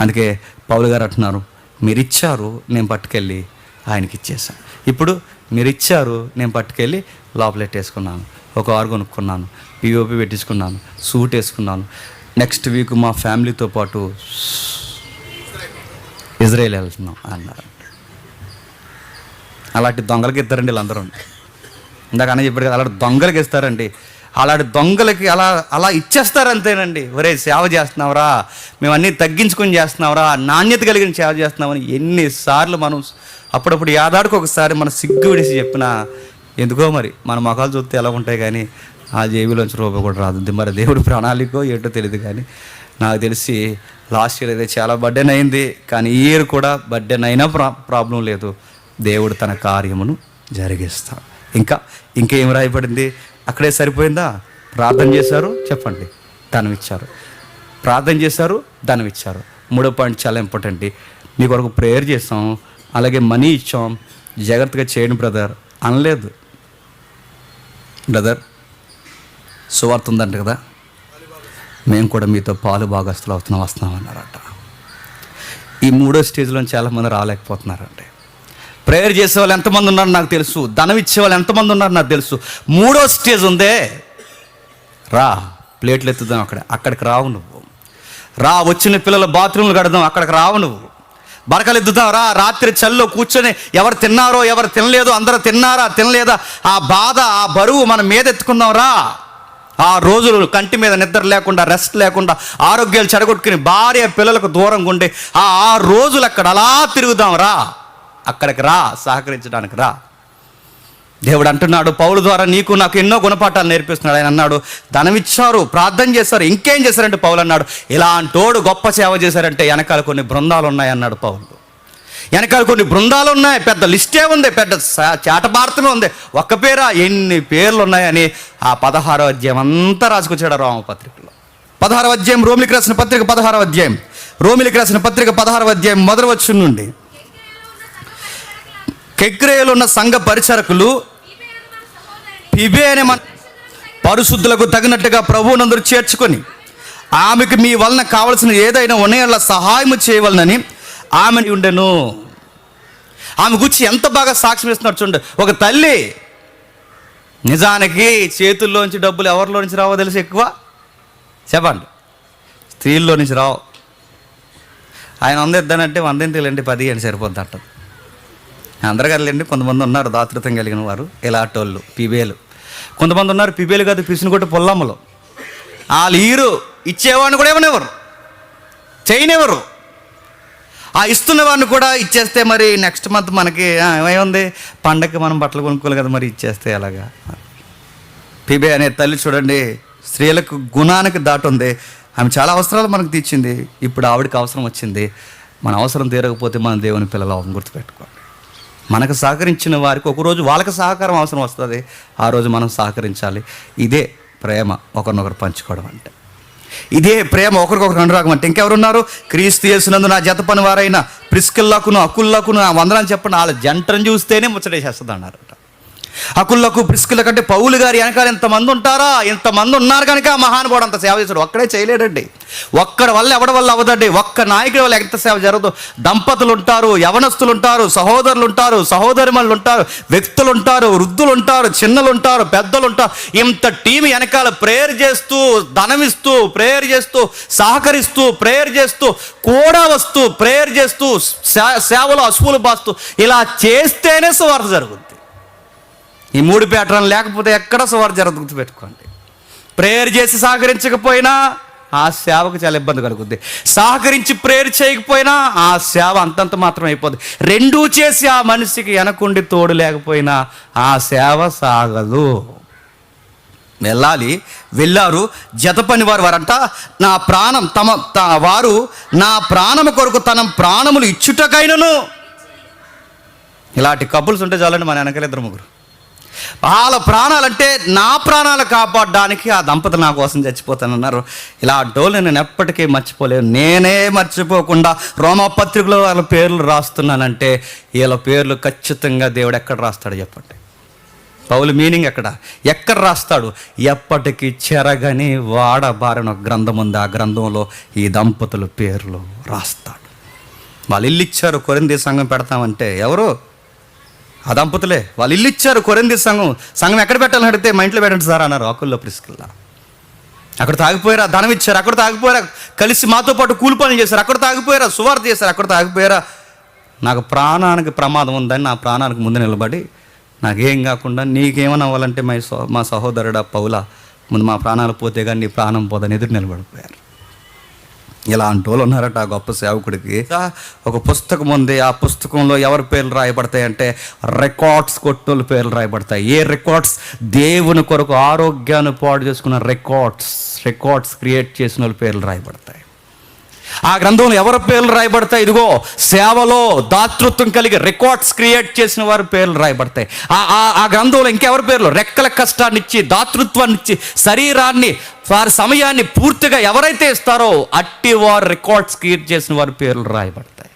అందుకే పౌలు గారు అంటున్నారు మీరిచ్చారు నేను పట్టుకెళ్ళి ఆయనకి ఇచ్చేసాను ఇప్పుడు మీరిచ్చారు నేను పట్టుకెళ్ళి లోపలెట్టేసుకున్నాను ఒక ఆరు కొనుక్కున్నాను పిఓపి పెట్టించుకున్నాను సూట్ వేసుకున్నాను. నెక్స్ట్ వీక్ మా ఫ్యామిలీతో పాటు ఇజ్రాయెల్ వెళ్తున్నాం అన్నారు. అలాంటి దొంగలకి ఇస్తారండి వీళ్ళందరూ. ఇందాక అన్న చెప్పాడు కదా అలాంటి దొంగలకి ఇస్తారండి. అలాంటి దొంగలకి అలా అలా ఇచ్చేస్తారంతేనండి. ఒరే సేవ చేస్తున్నావురా మేము అన్నీ తగ్గించుకొని చేస్తున్నావురా నాణ్యత కలిగిన సేవ చేస్తున్నామని ఎన్నిసార్లు మనం అప్పుడప్పుడు యాదాడికి ఒకసారి మన సిగ్గు విడిసి చెప్పినా ఎందుకో మరి మన మొఖాలు చూస్తే ఎలా ఉంటాయి కానీ ఆ జేబులోంచి రూపాయి కూడా రాదు మరి దేవుడి ప్రణాళికో ఏంటో తెలియదు కానీ నాకు తెలిసి లాస్ట్ ఇయర్ అయితే చాలా బర్త్డేన్ అయింది కానీ ఈ ఇయర్ కూడా బర్త్డే అయినా ప్రా ప్రాబ్లం లేదు. దేవుడు తన కార్యమును జరిగిస్తా ఇంకా ఇంకేం రాయబడింది? అక్కడే సరిపోయిందా? ప్రార్థన చేశారు చెప్పండి. ధనం ఇచ్చారు. ప్రార్థన చేశారు ధనం ఇచ్చారు. మూడో పాయింట్ చాలా ఇంపార్టెంట్ మీ కొరకు ప్రేయర్ చేసాం అలాగే మనీ ఇచ్చాం. జాగ్రత్తగా చేయండి బ్రదర్. అనలేదు. బ్రదర్ సువార్త ఉందంట కదా? మేము కూడా మీతో పాలు భాగస్తులు అవుతున్నాం వస్తున్నాం అన్నారట. ఈ మూడో స్టేజ్లో చాలామంది రాలేకపోతున్నారండి ప్రేయర్ చేసే వాళ్ళు ఎంతమంది ఉన్నారు నాకు తెలుసు. ధనం ఇచ్చే వాళ్ళు ఎంతమంది ఉన్నారు నాకు తెలుసు. మూడో స్టేజ్ ఉందే. రా ప్లేట్లు ఎత్తుదాం అక్కడ. అక్కడికి రావు నువ్వు. రా వచ్చిన పిల్లల బాత్రూమ్లు కడదాం. అక్కడికి రావు నువ్వు. బరకలు ఎద్దుతాం రా. రాత్రి చల్లో కూర్చొని ఎవరు తిన్నారో ఎవరు తినలేదో అందరూ తిన్నారా తినలేదా? ఆ బాధ ఆ బరువు మన మీద ఎత్తుకుందాం రా. ఆ రోజులు కంటి మీద నిద్ర లేకుండా రెస్ట్ లేకుండా ఆరోగ్యాలు చెడగొట్టుకుని భార్య పిల్లలకు దూరంగా ఉండి ఆ ఆ రోజులు అక్కడ అలా తిరుగుదాం రా. అక్కడికి రా సహకరించడానికి రా. దేవుడు అంటున్నాడు పౌలు ద్వారా నీకు నాకు ఎన్నో గుణపాఠాలు నేర్పిస్తున్నాడు. ఆయన అన్నాడు ధనమిచ్చారు ప్రార్థన చేశారు ఇంకేం చేశారంటే పౌలు అన్నాడు ఇలాంటోడు గొప్ప సేవ చేశారంటే వెనకాల కొన్ని బృందాలు ఉన్నాయి అన్నాడు పౌలు. వెనకాల కొన్ని బృందాలు ఉన్నాయి పెద్ద లిస్టే ఉంది పెద్ద స- చాటభారతమే ఉంది. ఒక్క పేరా ఎన్ని పేర్లు ఉన్నాయని ఆ పదహారో అధ్యాయం అంతా రాసుకొచ్చాడు రామపత్రికలో పదహారవ అధ్యాయం రోమిలికి రాసిన పత్రిక పదహారవ అధ్యాయం. రోమిలికి రాసిన పత్రిక పదహారవ అధ్యాయం మొదటి వచ్చి నుండి. కెక్రేయలు ఉన్న సంఘ పరిచారకులు పిబే అనే మన పరిశుద్ధులకు తగినట్టుగా ప్రభువునందరూ చేర్చుకొని ఆమెకు మీ వలన కావలసిన ఏదైనా ఉన్నాయల్ల సహాయం చేయవలనని ఆమెని ఉండెను. ఆమె గురించి ఎంత బాగా సాక్ష్యం ఇస్తున్నారు చూడండి. ఒక తల్లి నిజానికి చేతుల్లోంచి డబ్బులు ఎవరిలో నుంచి రావో తెలిసి ఎక్కువ? చెప్పండి. స్త్రీల్లో నుంచి రావు. ఆయన అందిద్దానంటే వందేం వంద పది అని సరిపోద్ది అంటారు. అందరు కదలండి కొంతమంది ఉన్నారు దాతృత్వం కలిగిన వారు ఇలాటోళ్ళు పిబేలు. కొంతమంది ఉన్నారు పిబేలు కాదు పిసిని కొట్టి పొల్లమ్మలు. వాళ్ళు లీరు ఇచ్చేవాడిని కూడా ఇవ్వనివ్వరు. చేయనివ్వరు. ఆ ఇస్తున్న వాడిని కూడా ఇచ్చేస్తే మరి నెక్స్ట్ మంత్ మనకి ఏముంది? పండగకి మనం బట్టలు కొనుక్కోవాలి కదా మరి ఇచ్చేస్తే ఎలాగా? పిబే అనే తల్లి చూడండి స్త్రీలకు గుణానికి దాటుంది. ఆమె చాలా అవసరాలు మనకు తీర్చింది. ఇప్పుడు ఆవిడకి అవసరం వచ్చింది. మన అవసరం తీరకపోతే మన దేవుని పిల్లలు అవసరం గుర్తుపెట్టుకోండి మనకు సహకరించిన వారికి ఒకరోజు వాళ్ళకి సహకారం అవసరం వస్తుంది. ఆ రోజు మనం సహకరించాలి. ఇదే ప్రేమ ఒకరినొకరు పంచుకోవడం అంటే. ఇదే ప్రేమ ఒకరికొకరు అనురాగం అంటే. ఇంకెవరున్నారు? క్రీస్తు చేసినందు నా జత పని వారైన ప్రిస్కిల్లాకును అకుల్లాకును వందనాన్ని చెప్పండి. వాళ్ళ జంటను చూస్తేనే ముచ్చటేసేస్తుంది అన్నారట అకుల్లకు బ్రిస్కుల కంటే పౌలు గారి వెనకాల ఎంతమంది ఉంటారా? ఎంతమంది ఉన్నారు కనుక? మహానుభావుడు అంత సేవ చేశాడు. ఒక్కడే చేయలేడండి. ఒక్కడి వల్ల ఎవడి వల్ల అవ్వదండి? ఒక్క నాయకుడి వల్ల ఎంత సేవ జరగదు. దంపతులు ఉంటారు యవనస్తులు ఉంటారు సహోదరులు ఉంటారు సహోదరిమణులు ఉంటారు వ్యక్తులు ఉంటారు వృద్ధులు ఉంటారు చిన్నలు ఉంటారు పెద్దలు ఉంటారు ఇంత టీం వెనకాల ప్రేయర్ చేస్తూ ధనమిస్తూ ప్రేయర్ చేస్తూ సహకరిస్తూ ప్రేయర్ చేస్తూ కూడా వస్తూ ప్రేయర్ చేస్తూ సే- సేవలో అసువులు పాస్తూ ఇలా చేస్తేనే సువార్త జరుగుద్ది. ఈ మూడు ప్యాటర్న్ లేకపోతే ఎక్కడ సువార్త జరగదు గుర్తుపెట్టుకోండి. ప్రేయర్ చేసి సహకరించకపోయినా ఆ సేవకు చాలా ఇబ్బంది కలుగుద్ది. సహకరించి ప్రేయర్ చేయకపోయినా ఆ సేవ అంతంత మాత్రం అయిపోద్ది. రెండూ చేసి ఆ మనిషికి వెనకుండి తోడు లేకపోయినా ఆ సేవ సాగదు. వెళ్ళాలి వెళ్ళారు జత పని వారు వారంట నా ప్రాణం తమ వారు నా ప్రాణము కొరకు తన ప్రాణములు ఇచ్చుటకైనను. ఇలాంటి కబుల్స్ ఉంటే చాలండి మన వెనకలిద్దరు ముగ్గురు. వాళ్ళ ప్రాణాలంటే నా ప్రాణాలు కాపాడడానికి ఆ దంపతి నా కోసం చచ్చిపోతానన్నారు. ఇలా డోలు నేను ఎప్పటికీ మర్చిపోలేను. నేనే మర్చిపోకుండా రోమపత్రికలో వాళ్ళ పేర్లు రాస్తున్నానంటే వీళ్ళ పేర్లు ఖచ్చితంగా దేవుడు ఎక్కడ రాస్తాడు చెప్పండి. పౌలు మీనింగ్ ఎక్కడ? ఎక్కడ రాస్తాడు? ఎప్పటికీ చెరగని వాడబారిన గ్రంథం ఉంది. ఆ గ్రంథంలో ఈ దంపతుల పేర్లు రాస్తాడు. వాళ్ళు ఇల్లు ఇచ్చారు కొరింది సంఘం పెడతామంటే ఎవరు? ఆ దంపతులే వాళ్ళు ఇల్లు ఇచ్చారు కొరంది సంఘం. సంఘం ఎక్కడ పెట్టాలని అడిగితే మా ఇంట్లో పెట్టండి సార్ అన్నారు ఆకుల్లో ప్రిస్కిల్లా. అక్కడ తాగిపోయారా ధనం ఇచ్చారు అక్కడ తాగిపోయారా కలిసి మాతో పాటు కూలి పనులు చేశారు అక్కడ తాగిపోయారా సువార్త చేశారు అక్కడ తాగిపోయారా? నాకు ప్రాణానికి ప్రమాదం ఉందని నా ప్రాణానికి ముందు నిలబడి నాకేం కాకుండా నీకేమని అవ్వాలంటే మా మా సహోదరుడా పౌల ముందు మా ప్రాణాలు పోతే కానీ నీ ప్రాణం పోదని ఎదురు నిలబడిపోయారు. ఇలాంటి వాళ్ళు ఉన్నారట ఆ గొప్ప సేవకుడికి. ఒక పుస్తకం ఉంది ఆ పుస్తకంలో ఎవరి పేర్లు రాయబడతాయి అంటే రికార్డ్స్ కొట్టోళ్ళ పేర్లు రాయబడతాయి. ఏ రికార్డ్స్? దేవుని కొరకు ఆరోగ్యాన్ని పాడు చేసుకున్న రికార్డ్స్ రికార్డ్స్ క్రియేట్ చేసిన వాళ్ళ పేర్లు రాయబడతాయి. ఆ గ్రంథంలో ఎవరి పేర్లు రాయబడతాయి? ఇదిగో సేవలో దాతృత్వం కలిగి రికార్డ్స్ క్రియేట్ చేసిన వారి పేర్లు రాయబడతాయి. ఆ ఆ- గ్రంథంలో ఇంకెవరి పేర్లు? రెక్కల కష్టాన్ని ఇచ్చి దాతృత్వాన్ని ఇచ్చి శరీరాన్ని వారి సమయాన్ని పూర్తిగా ఎవరైతే ఇస్తారో అట్టి వారు రికార్డ్స్ క్రియేట్ చేసిన వారి పేర్లు రాయబడతాయి.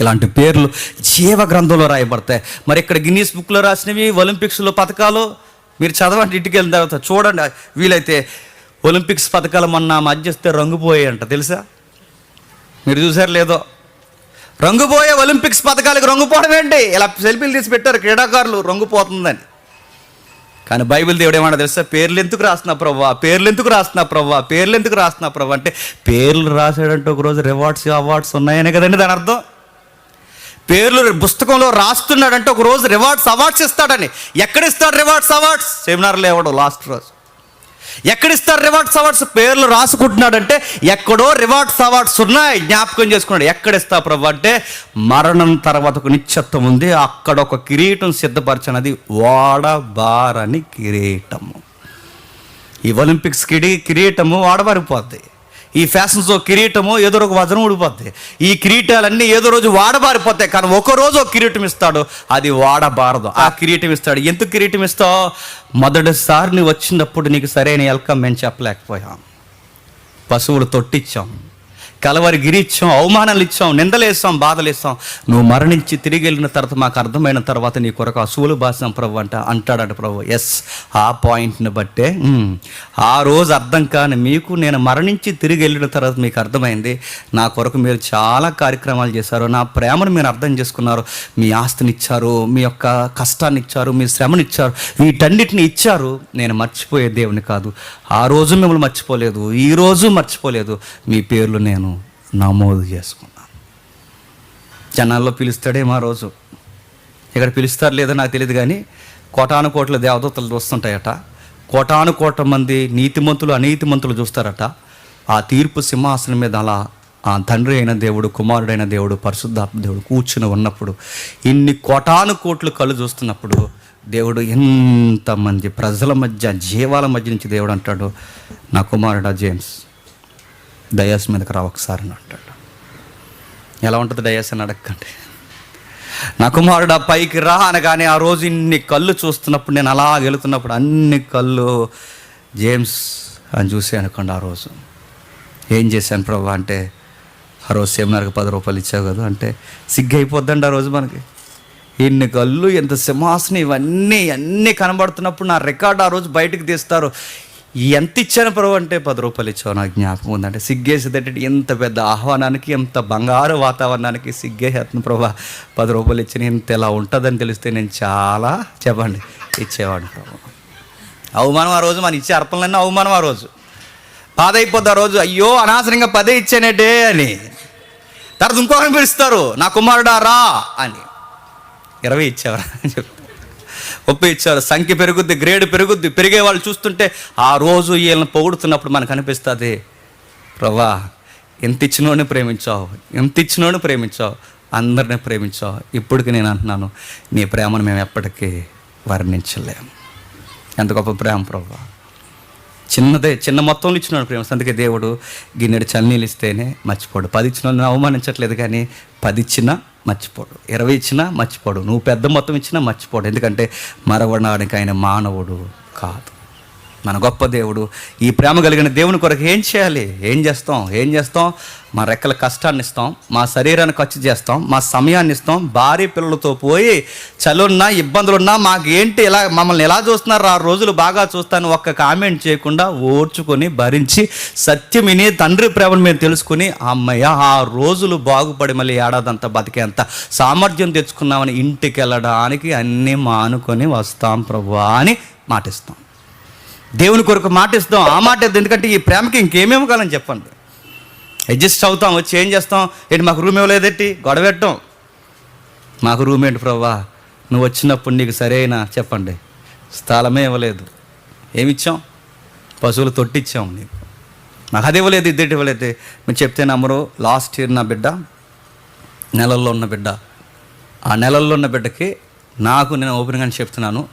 ఇలాంటి పేర్లు జీవ గ్రంథంలో రాయబడతాయి. మరి ఇక్కడ గిన్నీస్ బుక్లో రాసినవి ఒలింపిక్స్లో పథకాలు మీరు చదవండి ఇంటికి వెళ్ళిన తర్వాత చూడండి. వీలైతే ఒలింపిక్స్ పథకాలు మొన్న మధ్యస్తే రంగుపోయాయి అంట తెలుసా? మీరు చూసారు లేదో? రంగుపోయే ఒలింపిక్స్ పథకాలకు రంగుపోవడం ఏంటి? ఇలా సెల్ఫీలు తీసి పెట్టారు క్రీడాకారులు రంగుపోతుందని. కానీ బైబిల్ దేవుడు ఏమన్నా తెలుసా? పేర్లు ఎందుకు రాస్తున్నా ప్రవ్వా పేర్లు ఎందుకు రాస్తున్నా ప్రవ్వా పేర్లు ఎందుకు రాస్తున్నా ప్రవ్వా అంటే పేర్లు రాసాడంటే ఒకరోజు రివార్డ్స్ అవార్డ్స్ ఉన్నాయనే కదండి దాని అర్థం. పేర్లు పుస్తకంలో రాస్తున్నాడంటే ఒక రోజు రివార్డ్స్ అవార్డ్స్ ఇస్తాడని. ఎక్కడ ఇస్తాడు రివార్డ్స్ అవార్డ్స్ సెమినార్లో ఇవ్వడం లాస్ట్ రోజు. ఎక్కడ ఇస్తారు రివార్డ్స్ అవార్డ్స్? పేర్లు రాసుకుంటున్నాడంటే ఎక్కడో రివార్డ్స్ అవార్డ్స్ ఉన్నాయి. జ్ఞాపకం చేసుకున్నాడు. ఎక్కడ ఇస్తా ప్రభు అంటే మరణం తర్వాత ఒక నిశ్చత్వం ఉంది. అక్కడ ఒక కిరీటం సిద్ధపరచినది వాడబారని కిరీటము. ఈ ఒలింపిక్స్ కిరీటము వాడబారిపోద్ది ఈ ఫ్యాషన్స్తో కిరీటము ఏదో ఒక వజనం ఊడిపోద్ది. ఈ కిరీటాలన్నీ ఏదో రోజు వాడబారిపోతాయి. కానీ ఒక రోజు ఒక కిరీటం ఇస్తాడు. అది వాడబారదు. ఆ కిరీటం ఇస్తాడు. ఎందుకు కిరీటం ఇస్తావు? మొదటిసారి నువ్వు వచ్చినప్పుడు నీకు సరైన వెల్కమ్ మేము చెప్పలేకపోయాం. పశువులు తొట్టిచ్చాం. కలవరి గిరి ఇచ్చాం అవమానాలు ఇచ్చాం నిందలేస్తాం బాధలేస్తాం. నువ్వు మరణించి తిరిగి వెళ్ళిన తర్వాత మాకు అర్థమైన తర్వాత నీ కొరకు అసూలు బాసాం ప్రభు అంట అంటాడంట ప్రభు. ఎస్ ఆ పాయింట్ని బట్టే ఆ రోజు అర్థం కాని మీకు నేను మరణించి తిరిగి వెళ్ళిన తర్వాత మీకు అర్థమైంది. నా కొరకు మీరు చాలా కార్యక్రమాలు చేశారు. నా ప్రేమను మీరు అర్థం చేసుకున్నారు. మీ ఆస్తిని ఇచ్చారు మీ యొక్క కష్టాన్ని ఇచ్చారు మీ శ్రమనిచ్చారు. వీటన్నిటిని ఇచ్చారు. నేను మర్చిపోయే దేవుని కాదు. ఆ రోజు మిమ్మల్ని మర్చిపోలేదు ఈ రోజు మర్చిపోలేదు. మీ పేర్లు నేను నమోదు చేసుకున్నాను జనాల్లో పిలుస్తాడేమో ఆ రోజు. ఇక్కడ పిలుస్తారు లేదో నాకు తెలియదు కానీ కోటాను కోట్ల దేవదూతలు చూస్తుంటాయట. కోటాను కోట్ల మంది నీతిమంతులు అనీతిమంతులు చూస్తారట. ఆ తీర్పు సింహాసనం మీద అలా ఆ తండ్రి అయిన దేవుడు కుమారుడైన దేవుడు పరిశుద్ధాత్మ దేవుడు కూర్చుని ఉన్నప్పుడు ఇన్ని కోటాను కోట్లు కళ్ళు చూస్తున్నప్పుడు దేవుడు ఎంతమంది ప్రజల మధ్య జీవాల మధ్య నుంచి దేవుడు అంటాడు నా కుమారుడా జేమ్స్ డయాస్ మీదకి రా ఒకసారి అని అంటాడు. ఎలా ఉంటుంది డయాస్ అని అడగండి నా కుమారుడు ఆ పైకి రా అనగానే ఆ రోజు ఇన్ని కళ్ళు చూస్తున్నప్పుడు నేను అలా వెళుతున్నప్పుడు అన్ని కళ్ళు జేమ్స్ అని చూసి అనుకోండి ఆ రోజు. ఏం చేశాను ప్రభు? అంటే ఆ రోజు సెమినార్కి పది రూపాయలు ఇచ్చావు కదా అంటే సిగ్గు అయిపోద్దండి ఆ రోజు మనకి. ఇన్ని కళ్ళు ఎంత సింహాసనం ఇవన్నీ అన్నీ కనబడుతున్నప్పుడు నా రికార్డు ఆ రోజు బయటకు తీస్తారు. ఎంత ఇచ్చాను ప్రభు అంటే పది రూపాయలు ఇచ్చావు నాకు జ్ఞాపకం ఉందంటే సిగ్గేసేదంటే ఎంత పెద్ద ఆహ్వానానికి ఎంత బంగారు వాతావరణానికి సిగ్గేసేస్తుంది ప్రభా. పది రూపాయలు ఇచ్చిన ఇంత ఎలా ఉంటుందని తెలిస్తే నేను చాలా చెప్పండి ఇచ్చేవాడు ప్రభు. అవమానం ఆ రోజు మన ఇచ్చే అర్పణలన్నీ అవమానం ఆ రోజు. బాధ అయిపోద్ది ఆ రోజు అయ్యో అనవసరంగా పదే ఇచ్చానేటే అని. తర్వాత ఇంకొకరిని పిలుస్తారు నా కుమారుడా రా అని. ఇరవై ఇచ్చేవారా అని చెప్తారు ముప్పై ఇచ్చారు సంఖ్య పెరుగుద్ది గ్రేడ్ పెరుగుద్ది. పెరిగే వాళ్ళు చూస్తుంటే ఆ రోజు వీళ్ళని పొగుడుతున్నప్పుడు మనకు అనిపిస్తుంది ప్రభా ఎంత ఇచ్చినోడిని ప్రేమించావు? ఎంత ఇచ్చినోడిని ప్రేమించావు? అందరిని ప్రేమించావు? ఇప్పటికి నేను అంటున్నాను నీ ప్రేమను మేము ఎప్పటికీ వర్ణించలేము ఎంత గొప్ప ప్రేమ ప్రభా. చిన్నదే చిన్న మొత్తంలో ఇచ్చినాడు ప్రేమ. అందుకే దేవుడు గిన్నెడు చన్నీళ్ళు ఇస్తేనే మర్చిపోడు. పది ఇచ్చిన వాళ్ళని అవమానించట్లేదు కానీ పది ఇచ్చినా మర్చిపోడు. ఇరవై ఇచ్చినా మర్చిపోడు. నువ్వు పెద్ద మొత్తం ఇచ్చినా మర్చిపోడు. ఎందుకంటే మరవడానికి ఆయన మానవుడు కాదు. మన గొప్ప దేవుడు. ఈ ప్రేమ కలిగిన దేవుని కొరకు ఏం చేయాలి? ఏం చేస్తాం? ఏం చేస్తాం? మా రెక్కల కష్టాన్ని ఇస్తాం మా శరీరాన్ని ఖర్చు చేస్తాం మా సమయాన్ని ఇస్తాం భార్య పిల్లలతో పోయి చలున్నా ఇబ్బందులున్నా మాకు ఏంటి ఎలా మమ్మల్ని ఎలా చూస్తున్నారు? ఆ రోజులు బాగా చూస్తాను. ఒక్క కామెంట్ చేయకుండా ఓర్చుకొని భరించి సత్యం విని తండ్రి ప్రేమను మేము తెలుసుకుని అమ్మయ్య ఆ రోజులు బాగుపడి మళ్ళీ ఏడాదంతా బతికేంత సామర్థ్యం తెచ్చుకున్నామని ఇంటికి వెళ్ళడానికి అన్నీ మానుకొని వస్తాం ప్రభు అని మాటిస్తాం. దేవుని కొరకు మాట ఇస్తాం. ఆ మాట ఎందుకంటే ఈ ప్రేమకి ఇంకేమేమి కాలని చెప్పండి. అడ్జస్ట్ అవుతాం. వచ్చి ఏం చేస్తాం? ఏంటి మాకు రూమ్ ఇవ్వలేదెట్టి గొడవ పెట్టాం. మాకు రూమ్ ఏంటి ప్రవ్వా? నువ్వు వచ్చినప్పుడు నీకు సరైన చెప్పండి. స్థలమే ఇవ్వలేదు. ఏమిచ్చాం? పశువులు తొట్టిచ్చాం నీకు. నాకు అది ఇవ్వలేదు ఇద్దరు ఇవ్వలేదు? మీరు చెప్తే నమ్మరు. లాస్ట్ ఇయర్ నా బిడ్డ నెలల్లో ఉన్న బిడ్డ. ఆ నెలల్లో ఉన్న బిడ్డకి నాకు నేను ఓపెన్గా చెప్తున్నాను.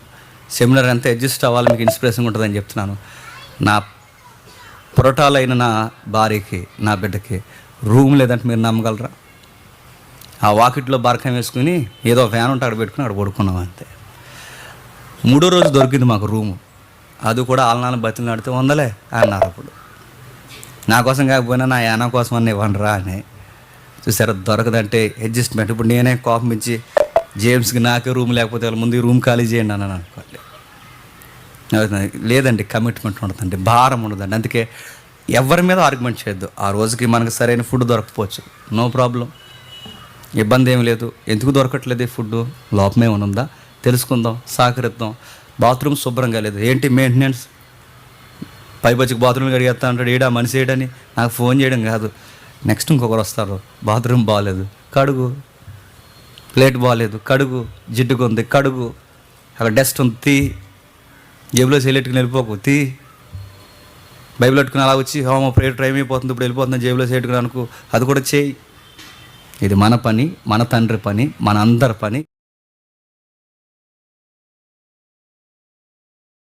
సెమినార్ అంతా అడ్జస్ట్ అవ్వాలి మీకు ఇన్స్పిరేషన్ ఉంటుందని చెప్తున్నాను. నా పొరటాలైన నా భార్యకి నా బిడ్డకి రూమ్ లేదంటే మీరు నమ్మగలరా? ఆ వాకిట్లో బారకం వేసుకుని ఏదో ఫ్యాన్ ఉంటే అక్కడ పెట్టుకుని అక్కడ పడుకున్నాం అంతే. మూడో రోజు దొరికింది మాకు రూము అది కూడా ఆలనాలు బతులు నడితే వందలే అన్నారు అప్పుడు. నా కోసం కాకపోయినా నా యానా కోసం అని ఇవ్వండిరా అని. చూసారా దొరకదంటే అడ్జస్ట్మెంట్ ఇప్పుడు నేనే కోపం ఇచ్చి జేమ్స్కి నాకే రూమ్ లేకపోతే వాళ్ళ ముందు రూమ్ ఖాళీ చేయండి అన్నాను అనుకోండి. లేదండి కమిట్మెంట్ ఉండదండి భారం ఉండదండి. అందుకే ఎవరి మీద ఆర్గ్యుమెంట్ చేయొద్దు. ఆ రోజుకి మనకు సరైన ఫుడ్ దొరకపోవచ్చు. No problem. ఇబ్బంది ఏం లేదు. ఎందుకు దొరకట్లేదు ఈ ఫుడ్ లోపమే ఉందా? తెలుసుకుందాం సహకరిద్దాం. బాత్రూమ్ శుభ్రంగా లేదు. ఏంటి మెయింటెనెన్స్ పైపచ్చికి బాత్రూమ్ కడిగేస్తా అంటాడు. ఏడా మనిషి ఏడని? నాకు ఫోన్ చేయడం కాదు. నెక్స్ట్ ఇంకొకరు వస్తారు. బాత్రూమ్ బాగాలేదు కడుగు. ప్లేట్ బాగాలేదు కడుగు. జిడ్డుగా ఉంది కడుగు. అక్కడ డస్ట్ ఉంది. తీ. జేబులో చేయలేట్టుకుని వెళ్ళిపోకు. తీ. బైబిల్ పట్టుకుని అలా వచ్చి హోమ ప్రేయర్ టైం అయిపోతుంది ఇప్పుడు వెళ్ళిపోతుంది జేబులో చేయట్టుకుని అనుకో. అది కూడా చేయి. ఇది మన పని మన తండ్రి పని మన అందరి పని.